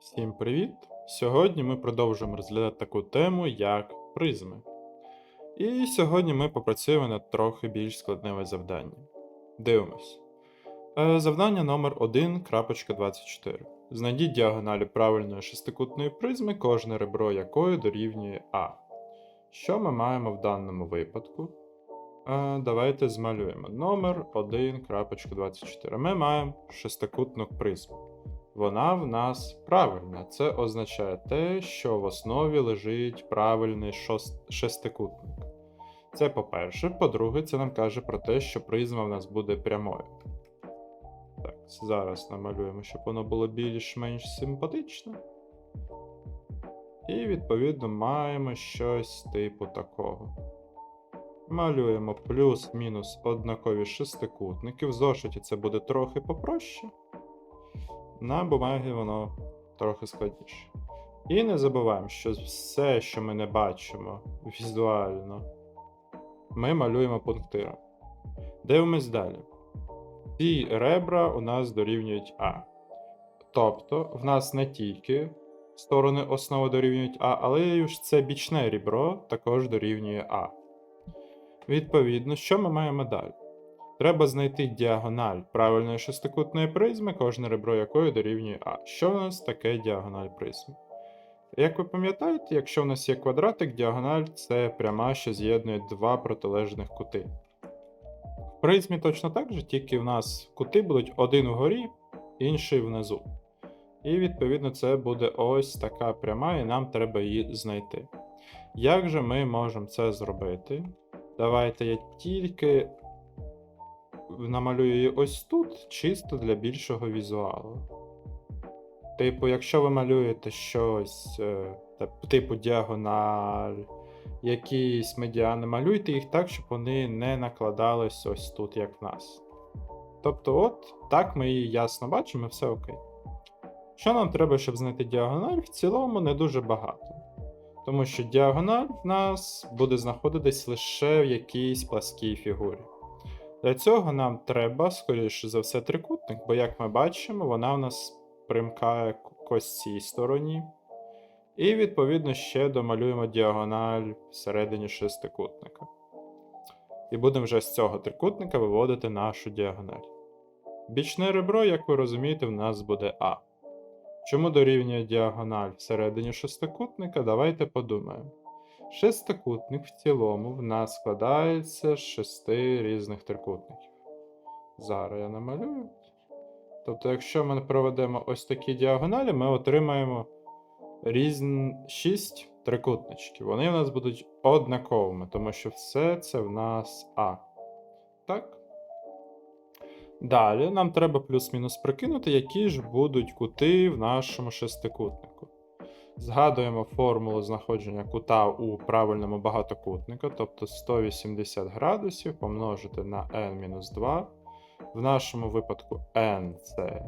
Всім привіт! Сьогодні ми продовжуємо розглядати таку тему, як призми. І сьогодні ми попрацюємо над трохи більш складними завданнями. Дивимось. Е, Завдання номер 1.24. Знайдіть діагоналі правильної шестикутної призми, кожне ребро якої дорівнює А. Що ми маємо в даному випадку? Е, Давайте змалюємо номер 1.24. Ми маємо шестикутну призму. Вона в нас правильна. Це означає те, що в основі лежить правильний шестикутник. Це по-перше. По-друге, це нам каже про те, що призма в нас буде прямою. Так, зараз намалюємо, щоб воно було більш-менш симпатичне. І, відповідно, маємо щось типу такого. Малюємо плюс-мінус однакові шестикутники. В зошиті це буде трохи попроще. На бумагі воно трохи складніше. І не забуваємо, що все, що ми не бачимо візуально, ми малюємо пунктиром. Дивимось далі. Ці ребра у нас дорівнюють А. Тобто, в нас не тільки сторони основи дорівнюють А, але ж це бічне ребро також дорівнює А. Відповідно, що ми маємо далі? Треба знайти діагональ правильної шестикутної призми, кожне ребро якої дорівнює А. Що у нас таке діагональ призми? Як ви пам'ятаєте, якщо у нас є квадратик, діагональ це пряма, що з'єднує два протилежних кути. В призмі точно так же, тільки в нас кути будуть один вгорі, інший внизу. І відповідно це буде ось така пряма, і нам треба її знайти. Як же ми можемо це зробити? Давайте я тільки намалюю її ось тут, чисто для більшого візуалу. Типу, якщо ви малюєте щось, е, типу діагональ, якісь медіани, малюйте їх так, щоб вони не накладались ось тут, як в нас. Тобто, от так ми її ясно бачимо, і все окей. Що нам треба, щоб знайти діагональ? В цілому не дуже багато. Тому що діагональ в нас буде знаходитись лише в якійсь пласкій фігурі. Для цього нам треба, скоріше за все, трикутник, бо, як ми бачимо, вона в нас примкає ось цій стороні. І, відповідно, ще домалюємо діагональ всередині шестикутника. І будемо вже з цього трикутника виводити нашу діагональ. Бічне ребро, як ви розумієте, в нас буде А. Чому дорівнює діагональ всередині шестикутника? Давайте подумаємо. Шестикутник в цілому в нас складається з шести різних трикутників. Зараз я намалюю. Тобто, якщо ми проведемо ось такі діагоналі, ми отримаємо різні 6 трикутничків. Вони в нас будуть однаковими, тому що все це в нас А. Так? Далі нам треба плюс-мінус прикинути, які ж будуть кути в нашому шестикутнику. Згадуємо формулу знаходження кута у правильному багатокутнику, тобто 180 градусів помножити на n-2. В нашому випадку n це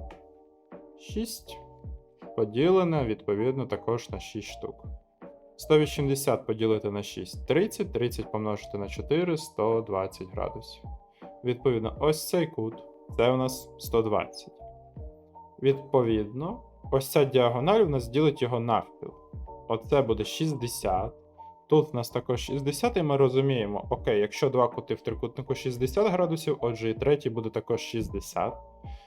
6, поділене відповідно також на 6 штук. 180 поділити на 6 30, 30 помножити на 4 120 градусів. Відповідно, ось цей кут це у нас 120. Відповідно, ось ця діагональ у нас ділить його навпіл. Оце буде 60. Тут в нас також 60, і ми розуміємо, окей, якщо два кути в трикутнику 60 градусів, отже, і третій буде також 60.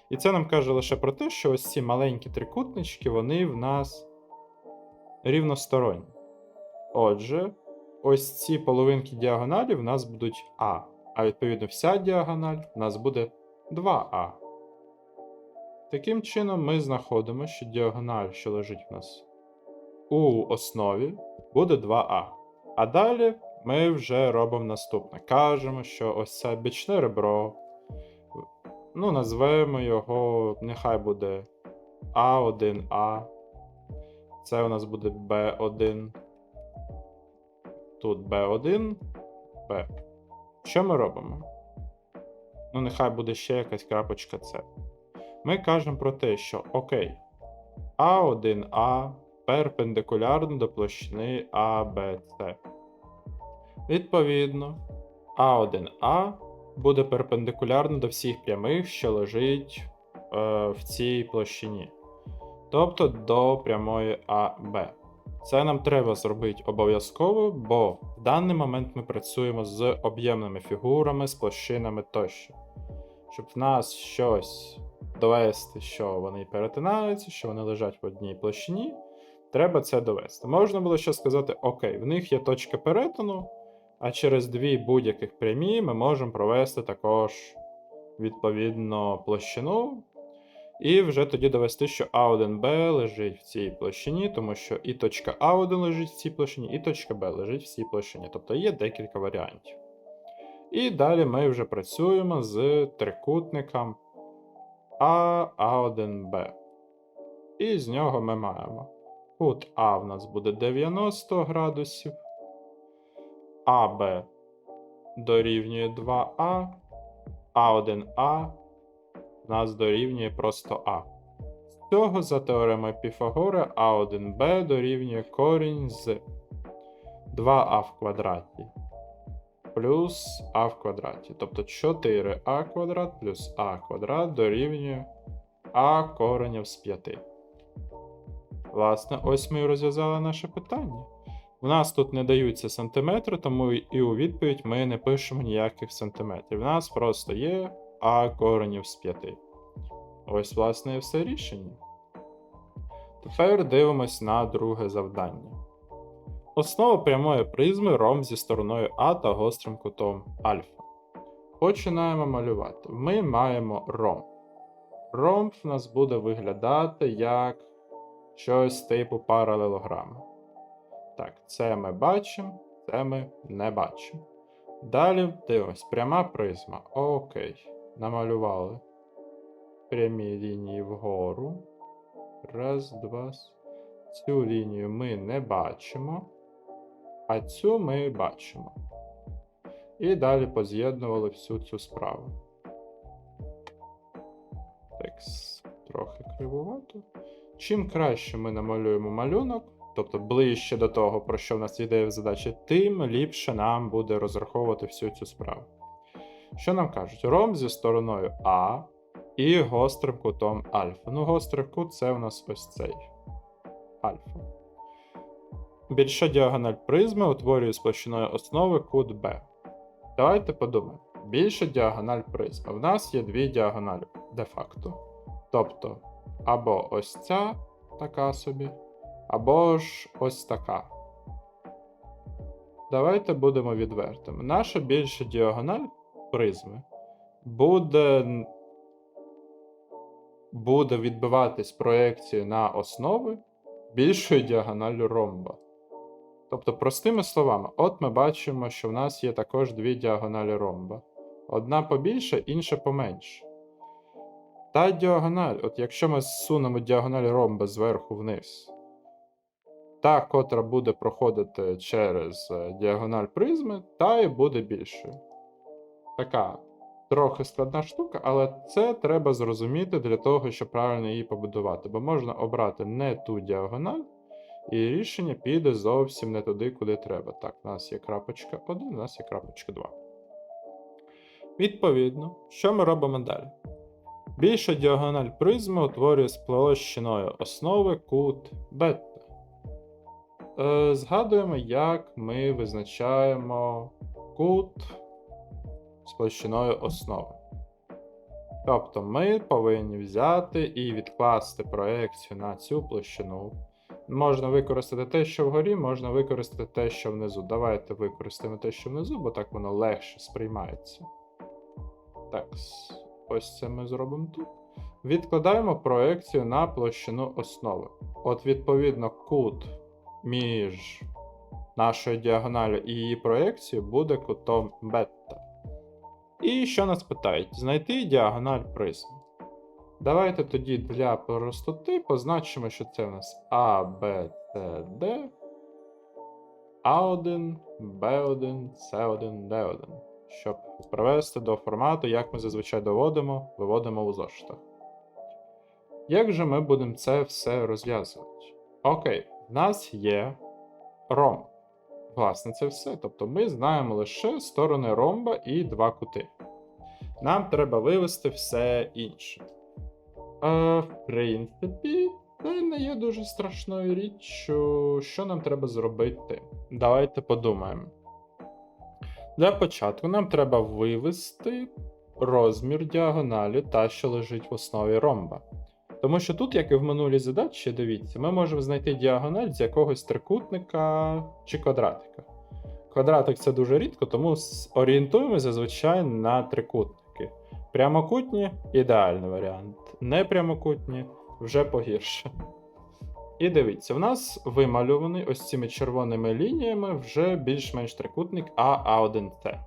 І це нам каже лише про те, що ось ці маленькі трикутнички, вони в нас рівносторонні. Отже, ось ці половинки діагоналі в нас будуть А. А відповідно, вся діагональ в нас буде 2А. Таким чином, ми знаходимо, що діагональ, що лежить в нас у основі, буде 2А. А далі ми вже робимо наступне. Кажемо, що ось це бічне ребро. Ну, назвемо його, нехай буде А1А. Це у нас буде Б1. Тут Б1, Б. Що ми робимо? Ну, нехай буде ще якась крапочка С. Ми кажемо про те, що окей, А1А перпендикулярно до площини ABC. Відповідно, А1А буде перпендикулярно до всіх прямих, що лежить е, в цій площині. тобто до прямої АБ. Це нам треба зробити обов'язково, бо в даний момент ми працюємо з об'ємними фігурами, з площинами тощо. Щоб в нас щось довести, що вони перетинаються, що вони лежать в одній площині, треба це довести. Можна було ще сказати: Окей, в них є точка перетину, а через дві будь-яких прямі ми можемо провести також відповідно площину. І вже тоді довести, що А1Б лежить в цій площині, тому що і точка А1 лежить в цій площині, і точка Б лежить в цій площині. Тобто є декілька варіантів. І далі ми вже працюємо з трикутником А, А1Б. І з нього ми маємо. Кут А в нас буде 90 градусів, АБ дорівнює 2А, А1А в нас дорівнює просто А. З цього за теоремою Піфагора А1Б дорівнює корінь з 2а в квадраті плюс а в квадраті. Тобто 4а квадрат плюс а квадрат дорівнює а коренів з 5. Власне, ось ми і розв'язали наше питання. У нас тут не даються сантиметри, тому і у відповідь ми не пишемо ніяких сантиметрів. У нас просто є а коренів з 5. Ось, власне, і все рішення. Тепер дивимось на друге завдання. Основа прямої призми ромб зі стороною А та гострим кутом альфа. Починаємо малювати. Ми маємо ромб. Ромб в нас буде виглядати як щось типу паралелограма. Так, це ми бачимо, це ми не бачимо. Далі дивимось, пряма призма. Окей. Намалювали прямі лінії вгору. Раз, два. Цю лінію ми не бачимо, а цю ми бачимо. І далі поз'єднували всю цю справу. Так, трохи кривувато. Чим краще ми намалюємо малюнок, тобто ближче до того, про що в нас йде в задачі, тим ліпше нам буде розраховувати всю цю справу. Що нам кажуть? Ромб зі стороною А і гострим кутом альфа. Ну, гострий кут це у нас ось цей альфа. Більша діагональ призми утворює з площиною основи кут Б. Давайте подумаємо. Більша діагональ призми. В нас є дві діагоналі де-факто. Тобто, або ось ця така собі, або ж ось така. Давайте будемо відвертими. Наша більша діагональ призми буде буде відбиватись проекцією на основи більшої діагоналю ромба. Тобто, простими словами, от ми бачимо, що в нас є також дві діагоналі ромба. Одна побільше, інша поменше. Та діагональ, от якщо ми зсунемо діагональ ромба зверху вниз, та, котра буде проходити через е, діагональ призми, та і буде більшою. Така трохи складна штука, але це треба зрозуміти для того, щоб правильно її побудувати. Бо можна обрати не ту діагональ, і рішення піде зовсім не туди, куди треба. Так, у нас є крапочка 1, у нас є крапочка 2. Відповідно, що ми робимо далі? Більша діагональ призми утворює з площиною основи кут бета. Е, Згадуємо, як ми визначаємо кут з площиною основи. Тобто ми повинні взяти і відкласти проекцію на цю площину. Можна використати те, що вгорі, можна використати те, що внизу. Давайте використаємо те, що внизу, бо так воно легше сприймається. Так, ось це ми зробимо тут. Відкладаємо проекцію на площину основи. От, відповідно, кут між нашою діагоналю і її проекцією буде кутом бета. І що нас питають? Знайти діагональ призми. Давайте тоді для простоти позначимо, що це у нас А, Б, С, Д, А1, Б1, С1, Д1. Щоб привести до формату, як ми зазвичай доводимо, виводимо у зошитах. Як же ми будемо це все розв'язувати? Окей, в нас є ромб. Власне, це все. Тобто ми знаємо лише сторони ромба і два кути. Нам треба вивести все інше. Е, в принципі, Це не є дуже страшною річчю. Що нам треба зробити? Давайте подумаємо. Для початку нам треба вивести розмір діагоналі та, що лежить в основі ромба. Тому що тут, як і в минулій задачі, дивіться, ми можемо знайти діагональ з якогось трикутника чи квадратика. Квадратик це дуже рідко, тому орієнтуємося зазвичай на трикутники. Прямокутні ідеальний варіант. Непрямокутні вже погірше. І дивіться, в нас вималюваний ось цими червоними лініями вже більш-менш трикутник АА1Т.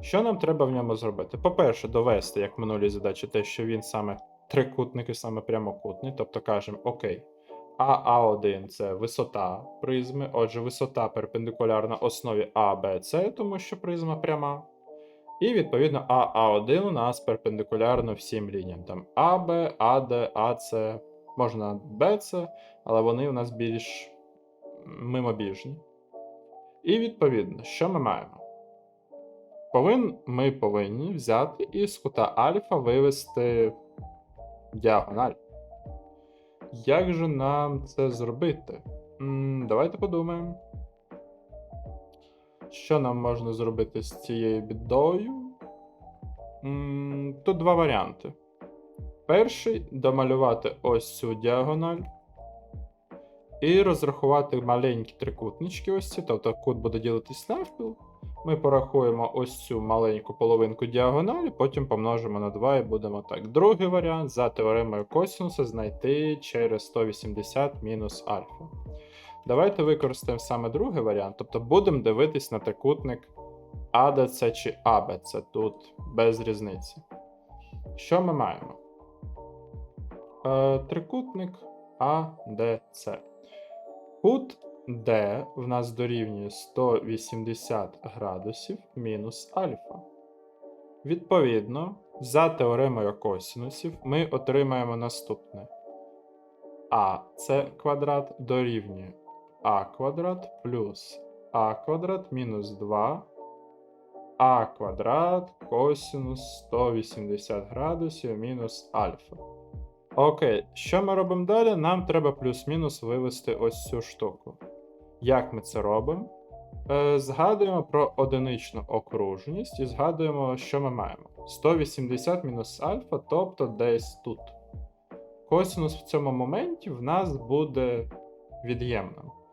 Що нам треба в ньому зробити? По-перше, довести, як в минулій задачі, те, що він саме трикутник і саме прямокутний, тобто кажемо, окей, АА1 це висота призми, отже, висота перпендикулярна основі АБЦ, тому що призма пряма. І відповідно АА1 у нас перпендикулярно всім лініям. Там АБ, АД, АЦ, можна БЦ, але вони у нас більш мимобіжні. І відповідно, що ми маємо? Повин, ми повинні взяти і з кута альфа вивести діагональ. Як же нам це зробити? М, давайте подумаємо. Що нам можна зробити з цією бідою? Тут два варіанти. Перший домалювати ось цю діагональ. І розрахувати маленькі трикутнички ось ці, тобто кут буде ділитись навпіл. Ми порахуємо ось цю маленьку половинку діагоналі, потім помножимо на 2 і будемо так. Другий варіант за теоремою косинуса знайти через 180 мінус альфа. Давайте використаємо саме другий варіант, тобто будемо дивитись на трикутник ADC чи ABC, тут без різниці. Що ми маємо? Е, трикутник ADC. Кут D в нас дорівнює 180 градусів мінус альфа. Відповідно, за теоремою косинусів ми отримаємо наступне. А це квадрат дорівнює а квадрат плюс а квадрат мінус 2 а квадрат косинус 180 градусів мінус альфа. Окей, що ми робимо далі? Нам треба плюс-мінус вивести ось цю штуку. Як ми це робимо? Е, згадуємо про одиничну окружність і згадуємо, що ми маємо. 180 мінус альфа, тобто десь тут. Косинус в цьому моменті в нас буде від'ємним.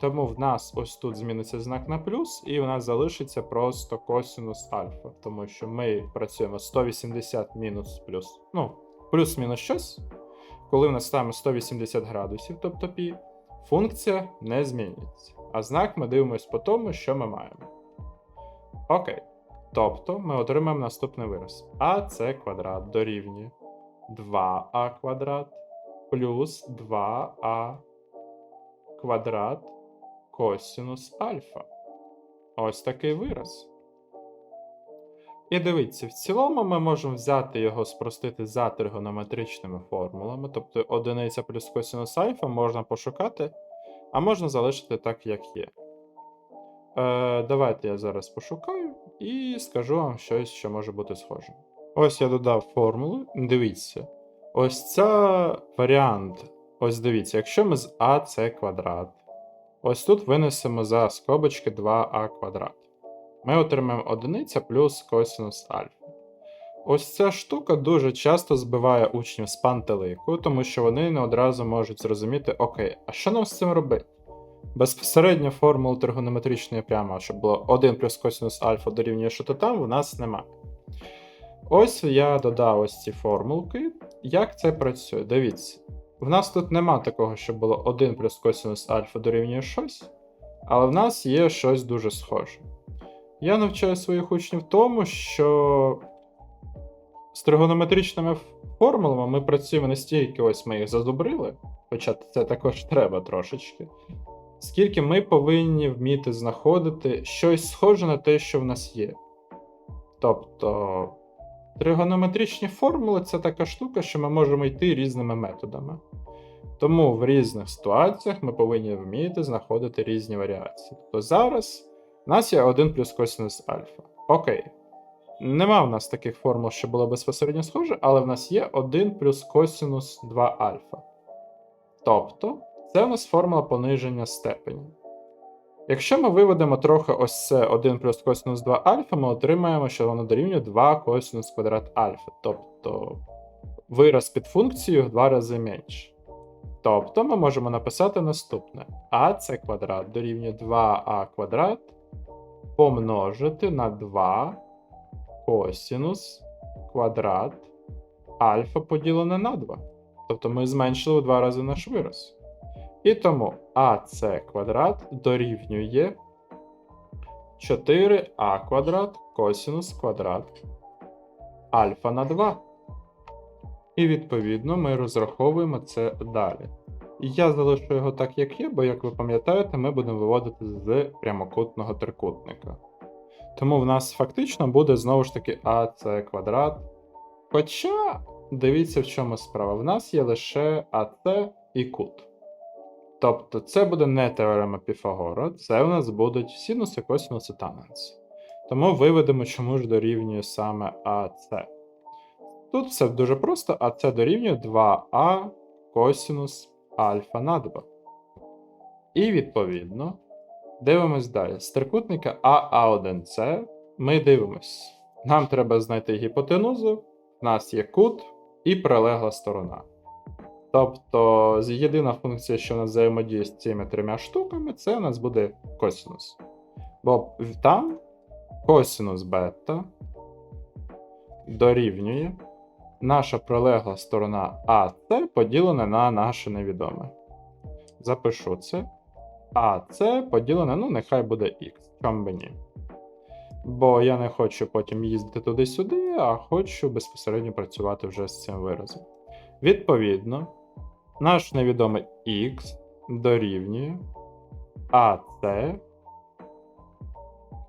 Тому в нас ось тут зміниться знак на плюс, і у нас залишиться просто косинус альфа, тому що ми працюємо 180 мінус плюс. Ну, плюс-мінус щось. Коли в нас ставимо 180 градусів, тобто π, функція не змінюється. А знак ми дивимося по тому, що ми маємо. Окей. Тобто ми отримаємо наступний вираз. А це квадрат дорівнює 2а квадрат плюс 2а квадрат косинус альфа. Ось такий вираз. І дивіться, в цілому ми можемо взяти його, спростити за тригонометричними формулами, тобто одиниця плюс косинус альфа можна пошукати, а можна залишити так, як є. Е, давайте я зараз пошукаю і скажу вам щось, що може бути схожим. Ось я додав формулу. Дивіться. Ось ця варіант. Ось дивіться, якщо ми з А це квадрат. Ось тут винесемо за скобочки 2а квадрат. Ми отримаємо одиниця плюс косинус альфа. Ось ця штука дуже часто збиває учнів з пантелику, тому що вони не одразу можуть зрозуміти, окей, а що нам з цим робити? Безпосередньо формули тригонометричної прямо, щоб було 1 плюс косинус альфа дорівнює що то там, в нас немає. Ось я додав ось ці формулки. Як це працює? Дивіться. В нас тут нема такого, щоб було 1 плюс косинус альфа дорівнює щось, але в нас є щось дуже схоже. Я навчаю своїх учнів тому, що з тригонометричними формулами ми працюємо не стільки ось ми їх задобрили, хоча це також треба трошечки, скільки ми повинні вміти знаходити щось схоже на те, що в нас є. Тобто, тригонометричні формули це така штука, що ми можемо йти різними методами. Тому в різних ситуаціях ми повинні вміти знаходити різні варіації. Тобто зараз у нас є 1 плюс косинус альфа. Окей. Нема в нас таких формул, що було безпосередньо схоже, але в нас є 1 плюс косинус 2 альфа. Тобто, це у нас формула пониження степені. Якщо ми виведемо трохи ось це 1 плюс косинус 2 альфа, ми отримаємо, що воно дорівнює 2 косинус квадрат альфа. Тобто вираз під функцією в два рази менше. Тобто ми можемо написати наступне: АЦ квадрат дорівнює 2а квадрат помножити на 2 косинус квадрат альфа поділене на 2. Тобто ми зменшили в два рази наш вираз. І тому АС квадрат дорівнює 4а квадрат косинус квадрат альфа на 2. І відповідно ми розраховуємо це далі. Я залишу його так, як є, бо, як ви пам'ятаєте, ми будемо виводити з прямокутного трикутника. Тому в нас фактично буде знову ж таки АС квадрат. Хоча, дивіться, в чому справа. В нас є лише АС і кут. Тобто це буде не теорема Піфагора, це у нас будуть синуси, косинуси, тангенси. Тому виведемо, чому ж дорівнює саме АС. Тут все дуже просто, а це дорівнює 2а косинус альфа на 2. І відповідно дивимось далі. З трикутника АА1С ми дивимось. Нам треба знайти гіпотенузу, в нас є кут і прилегла сторона. Тобто, єдина функція, що у нас взаємодіє з цими трьома штуками, це у нас буде косинус. Бо там косинус бета дорівнює наша прилегла сторона АС поділена на наше невідоме. Запишу це. АС поділене, ну, нехай буде Х, чом би ні. Бо я не хочу потім їздити туди-сюди, а хочу безпосередньо працювати вже з цим виразом. Відповідно, наш невідомий Х дорівнює АС.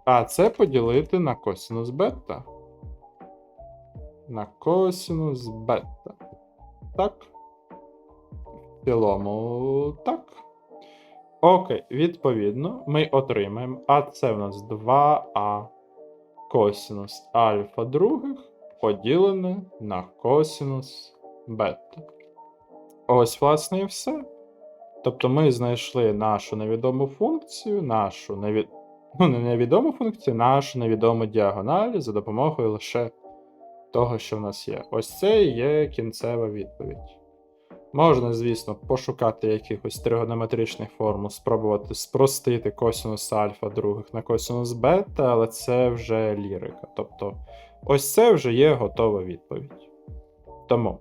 АС поділити на косинус бета на косинус бета. Так. В цілому так. Окей, відповідно, ми отримаємо. А це в нас 2а косинус альфа других поділене на косинус бета. Ось, власне, і все. Тобто ми знайшли нашу невідому функцію, нашу невід... ну, не невідому функцію, нашу невідому діагональ за допомогою лише того, що в нас є. Ось це і є кінцева відповідь. Можна, звісно, пошукати якихось тригонометричних формул, спробувати спростити косинус альфа других на косинус бета, але це вже лірика. Тобто, ось це вже є готова відповідь. Тому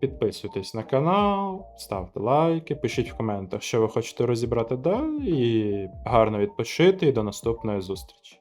підписуйтесь на канал, ставте лайки, пишіть в коментах, що ви хочете розібрати далі, і гарно відпочити, і до наступної зустрічі.